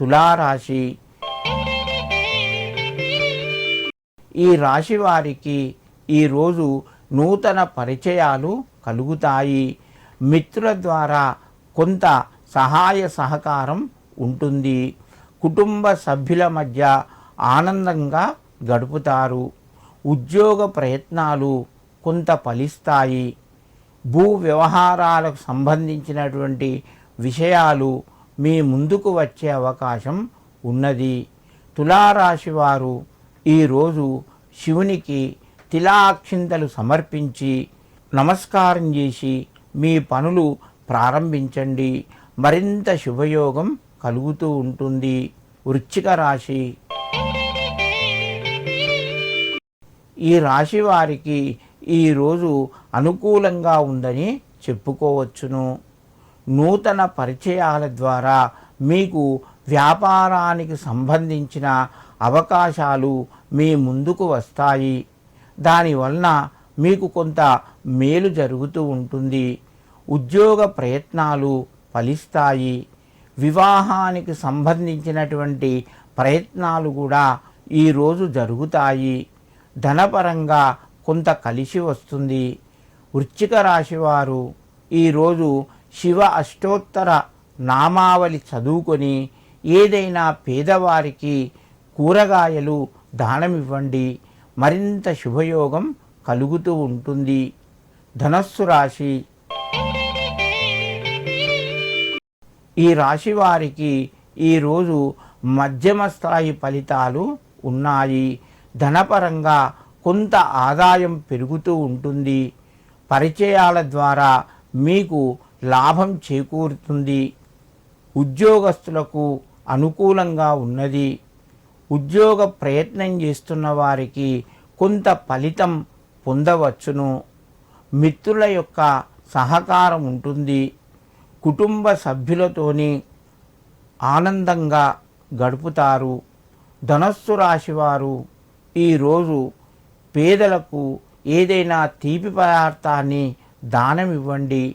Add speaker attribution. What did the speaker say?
Speaker 1: తులారాశి. ఈ రాశి వారికి ఈరోజు నూతన పరిచయాలు కలుగుతాయి. మిత్రుల ద్వారా కొంత సహాయ సహకారం ఉంటుంది. కుటుంబ సభ్యుల మధ్య ఆనందంగా గడుపుతారు. ఉద్యోగ ప్రయత్నాలు కొంత ఫలిస్తాయి. భూ వ్యవహారాలకు సంబంధించినటువంటి విషయాలు మీ ముందుకు వచ్చే అవకాశం ఉన్నది. తులారాశి వారు ఈరోజు శివునికి తిలాక్షింతలు సమర్పించి నమస్కారం చేసి మీ పనులు ప్రారంభించండి. మరింత శుభయోగం కలుగుతూ ఉంటుంది. వృచ్చిక రాశి. ఈ రాశి వారికి ఈరోజు అనుకూలంగా ఉందని చెప్పుకోవచ్చును. నూతన పరిచయాల ద్వారా మీకు వ్యాపారానికి సంబంధించిన అవకాశాలు మీ ముందుకు వస్తాయి. దానివలన మీకు కొంత మేలు జరుగుతూ ఉంటుంది. ఉద్యోగ ప్రయత్నాలు ఫలిస్తాయి. వివాహానికి సంబంధించినటువంటి ప్రయత్నాలు కూడా ఈరోజు జరుగుతాయి. ధనపరంగా కొంత కలిసి వస్తుంది. వృశ్చిక రాశివారు ఈరోజు శివ అష్టోత్తర నామావళి చదువుకొని ఏదైనా పేదవారికి కూరగాయలు దానమివ్వండి. మరింత శుభయోగం కలుగుతూ ఉంటుంది. ధనస్సు రాశి. ఈ రాశి వారికి ఈరోజు మధ్యమ స్థాయి ఫలితాలు ఉన్నాయి. ధనపరంగా కొంత ఆదాయం పెరుగుతూ ఉంటుంది. పరిచయాల ద్వారా మీకు లాభం చేకూరుతుంది. ఉద్యోగస్తులకు అనుకూలంగా ఉన్నది. ఉద్యోగ ప్రయత్నం చేస్తున్న వారికి కొంత ఫలితం పొందవచ్చును. మిత్రుల యొక్క సహకారం ఉంటుంది. కుటుంబ సభ్యులతోని ఆనందంగా గడుపుతారు. ధనస్సు రాశివారు ఈరోజు పేదలకు ఏదైనా తీపి పదార్థాన్ని దానం ఇవ్వండి.